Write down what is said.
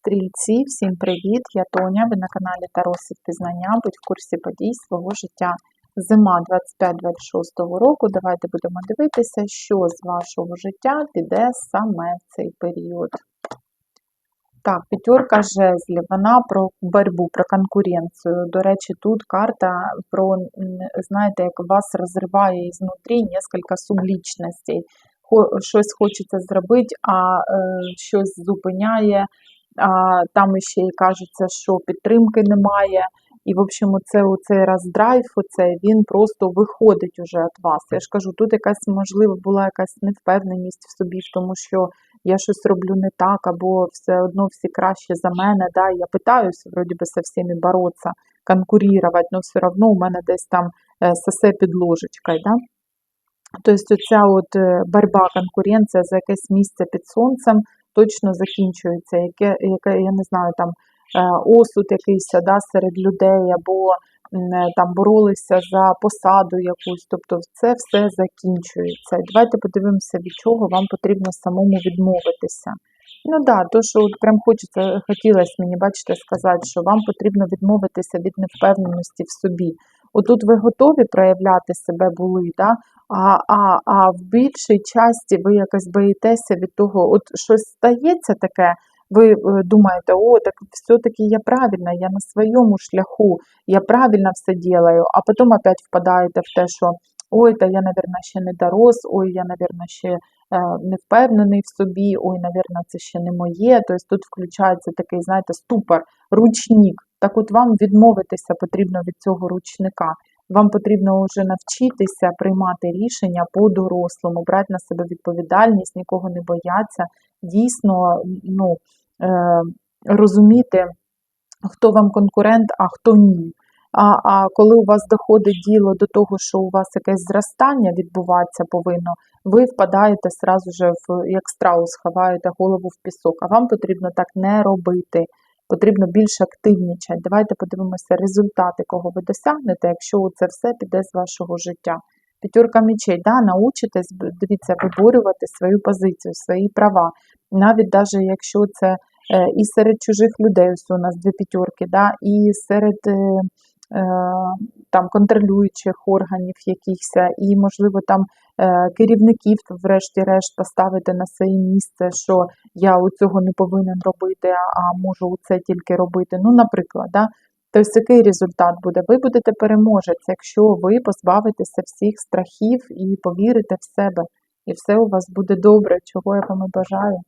Стрільці, всім привіт! Я Тоня. Ви на каналі Таро Світ Пізнання. Будь в курсі подій свого життя. Зима 25-26 року. Давайте будемо дивитися, що з вашого життя піде саме в цей період. Так, п'ятерка жезлів, вона про боротьбу, про конкуренцію. До речі, тут карта про, знаєте, як вас розриває ізнутрі кілька сублічностей. Щось хочеться зробити, а е, щось зупиняє, там ще й кажеться, що підтримки немає. І, в общем, це оцей роздрайв, оце, він просто виходить уже від вас. Я ж кажу, тут якась, можливо, була якась невпевненість в собі, тому, що я щось роблю не так, або все одно всі краще за мене. Да? Я питаюся, вроді би, со всіми боротися, конкурувати, але все одно у мене десь там е, сосе під ложечкою. Да? Тобто ця от е, боротьба, конкуренція за якесь місце під сонцем точно закінчується, яке, яке я не знаю, там е, осуд якийсь да, серед людей, або е, там боролися за посаду якусь. Тобто це все закінчується. Давайте подивимося, від чого вам потрібно самому відмовитися. Ну да, то, що от прям хочеться, хотілося мені, бачите, сказати, що вам потрібно відмовитися від невпевненості в собі. Отут ви готові проявляти себе були, да? а, а, а в більшій часті ви якось боїтеся від того, от щось стається таке, ви е, думаєте, о, так все-таки я правильна, я на своєму шляху, я правильно все ділаю, а потім опять впадаєте в те, що ой, та я, мабуть, ще не дорос, ой, я, мабуть, ще е, не впевнений в собі, ой, мабуть, це ще не моє. Тобто тут включається такий, знаєте, ступор, ручник. Так от вам відмовитися потрібно від цього ручника. Вам потрібно вже навчитися приймати рішення по-дорослому, брати на себе відповідальність, нікого не боятися, дійсно ну, е, розуміти, хто вам конкурент, а хто ні. А, а коли у вас доходить діло до того, що у вас якесь зростання відбуватися повинно, ви впадаєте сразу же в як страус, ховаєте голову в пісок. А вам потрібно так не робити. Потрібно більш активнічати. Давайте подивимося результати, кого ви досягнете, якщо це все піде з вашого життя. П'ятерка мічей, да, научитесь, дивіться, виборювати свою позицію, свої права. Навіть даже якщо це е, і серед чужих людей, ось у нас дві п'ятерки, да, і серед е, там, контролюючих органів якихось, і, можливо, там е, керівників, врешті-решт, поставити на своє місце, що я у цього не повинен робити, а можу це тільки робити. Ну, наприклад, да? тобто який результат буде? Ви будете переможець, якщо ви позбавитеся всіх страхів і повірите в себе, і все у вас буде добре, чого я вам і бажаю.